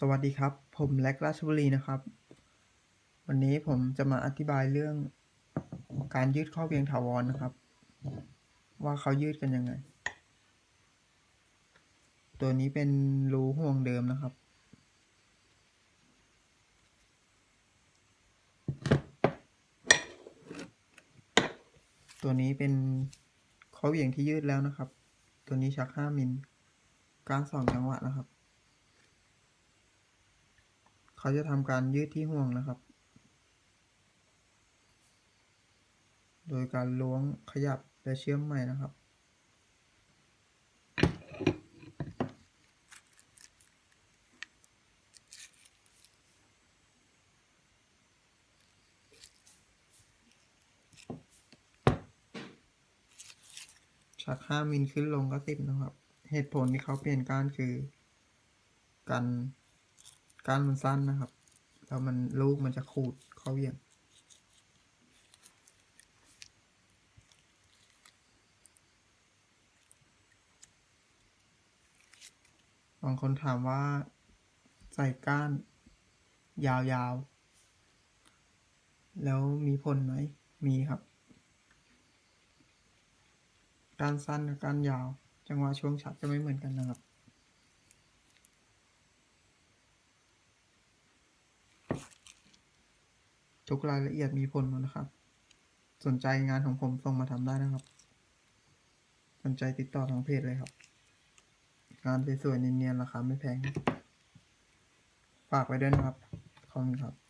สวัสดีครับ ผมแล็กราชบุรีนะครับ วันนี้ผมจะมาอธิบายเรื่องการยืดข้อเวียงถาวรนะครับ ว่าเขายืดกันยังไง ตัวนี้เป็นรูห่วงเดิมนะครับ ตัวนี้เป็นข้อเหวียงที่ยืดแล้วนะครับ ตัวนี้ชัก 5 มิลกานสองจังหวะนะครับ เขาจะทำการยืดที่ห่วงนะครับ โดยการล้วงขยับและเชื่อมใหม่นะครับชักห้ามิลขึ้นลงก็สิบนะครับ เหตุผลที่เขาเปลี่ยนก้านคือ กัน ก้านมันสั้นนะครับ แล้วมันลูกมันจะขูดเข้าเวียงบางคนถามว่าใส่ก้าน ยาวๆ แล้วมีผลไหม มีครับ ก้านสั้นกับก้านยาว จังหวะช่วงชักจะไม่เหมือนกันนะครับ ทุกรายละเอียดมีผลหมดนะครับ สนใจงานของผมส่งมาทำได้นะครับ สนใจติดต่อทางเพจเลยครับ งานสวยๆเนียนๆราคาไม่แพง ฝากไว้ด้วยนะครับขอบคุณครับ